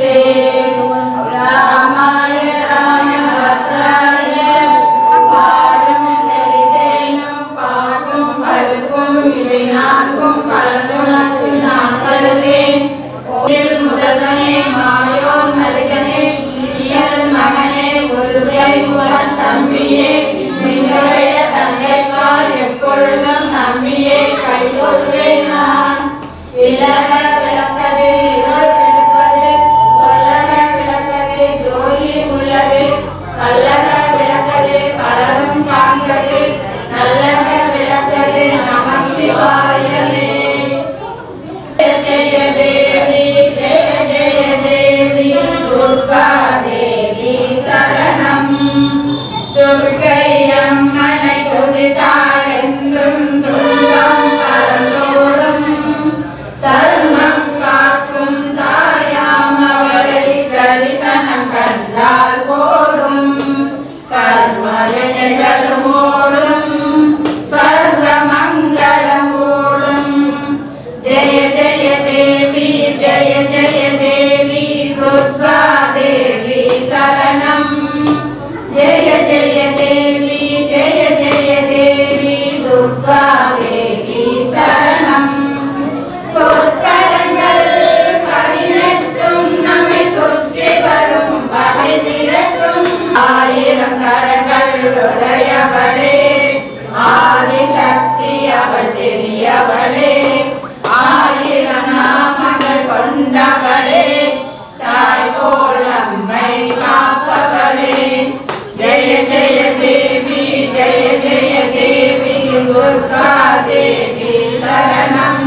Deus. தேவி சரணம்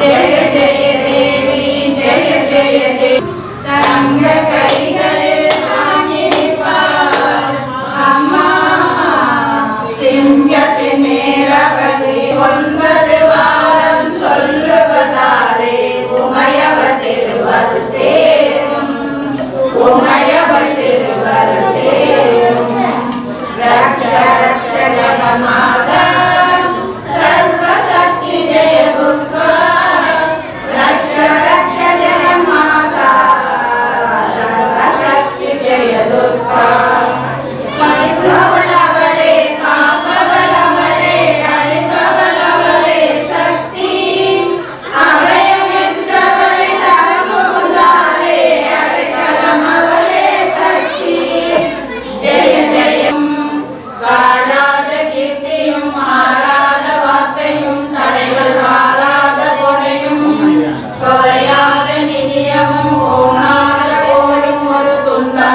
ஜெய ஜெய தேவி ஜெய ஜெய தேவி தங்க கைகளில் தாங்கினிப்பார் அம்மா திங்கத்தின் மேலவழி ஒன்பது வாரம் சொல்லுவதாலே உமையவர் திருவது சேரும் உமைய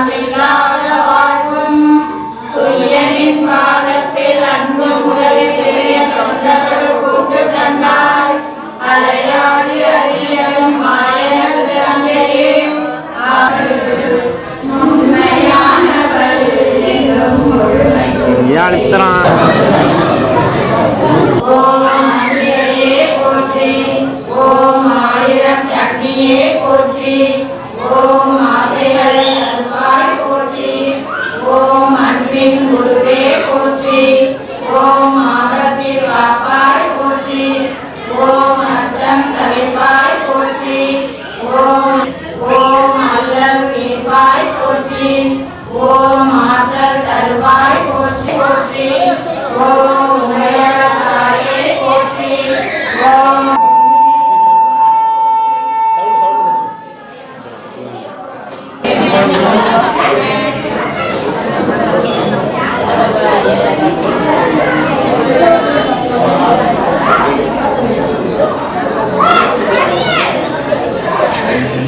சார்பில்லாத வாழ்வும் துயரின் காலத்தில் அன்பு உதவி பெரிய தொண்டரோடு கூட்டு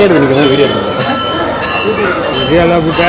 மொட்டை எடுத்து நிற்கிறதா வீடியோ எடுத்து விஜயாலா புட்டா